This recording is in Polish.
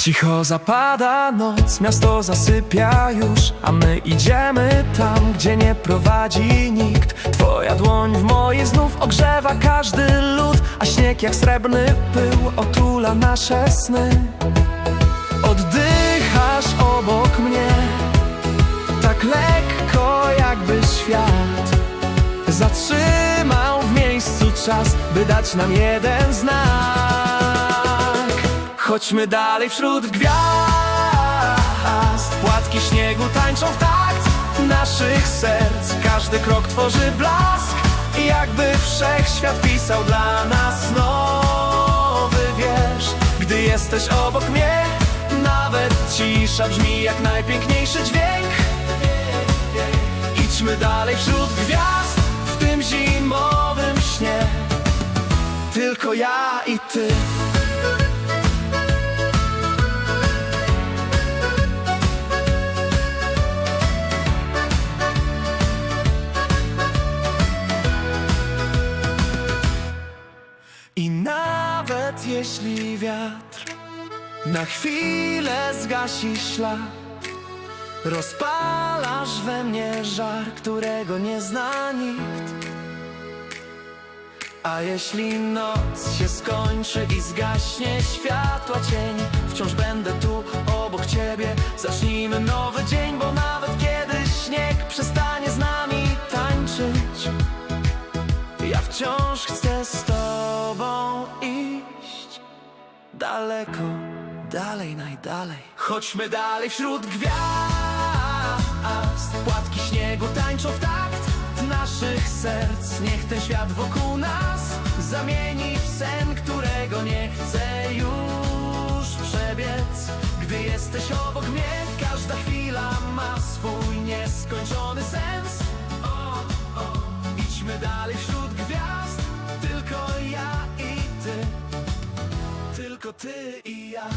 Cicho zapada noc, miasto zasypia już A my idziemy tam, gdzie nie prowadzi nikt. Twoja dłoń w mojej znów ogrzewa każdy lód A śnieg jak srebrny pył otula nasze sny. Oddychasz obok mnie Tak lekko jakby świat Zatrzymał w miejscu czas By dać nam jeden znak Chodźmy dalej wśród gwiazd. Płatki śniegu tańczą w takt Naszych serc. Każdy krok tworzy blask jakby wszechświat pisał dla nas nowy wiersz. Gdy jesteś obok mnie Nawet cisza brzmi jak najpiękniejszy dźwięk. Idźmy dalej wśród gwiazd W tym zimowym śnie. Tylko ja i ty jeśli wiatr na chwilę zgasi ślad, rozpalasz we mnie żar, którego nie zna nikt. A jeśli noc się skończy i zgaśnie światła cień, wciąż będę tu obok ciebie. Zacznijmy nowy dzień, bo nawet kiedy śnieg przestanie z nami tańczyć. Ja wciąż chcę z tobą Daleko, dalej, najdalej. Chodźmy dalej wśród gwiazd. Płatki śniegu tańczą w takt Naszych serc. Niech ten świat wokół nas Zamieni w sen, którego nie chcę już przebiec. Gdy jesteś obok mnie Każda chwila ma swój nieskończony Tylko ty i ja